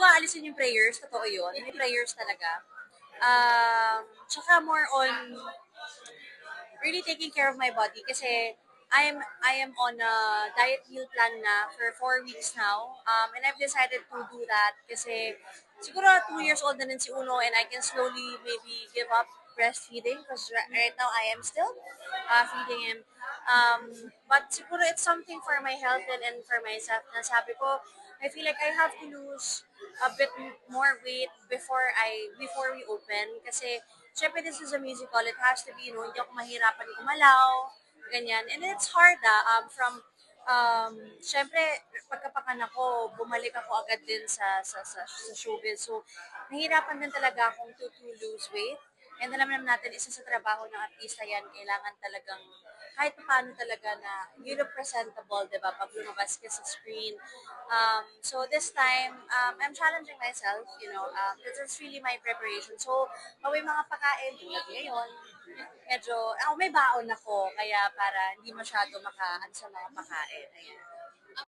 ko aalisin yung prayers, totoo yun. May prayers talaga. Um, tsaka more on really taking care of my body kasi I am I am on a diet meal plan na for four weeks now. Um, and I've decided to do that kasi siguro two years old na rin si Uno and I can slowly maybe give up breastfeeding because right now I am still uh, feeding him. Um, but siguro it's something for my health and, and for myself na sabi ko, I feel like I have to lose a bit more weight before I before we open. Kasi syempre this is a musical. It has to be you know hindi ako mahirapan gumalaw ganyan. And it's hard ah um, from um syempre pagkapakan ako bumalik ako agad din sa sa sa, sa showbiz. So nahirapan din talaga akong to, to lose weight and alam naman natin isa sa trabaho ng artista yan kailangan talagang kahit paano talaga na you look presentable, di ba, pag lumabas ka sa screen. Um, so this time, um, I'm challenging myself, you know, um, this is really my preparation. So, may mga pakain, tulad ngayon, medyo, ako may baon ako, kaya para hindi masyado makaan sa mga pakain. Ayan.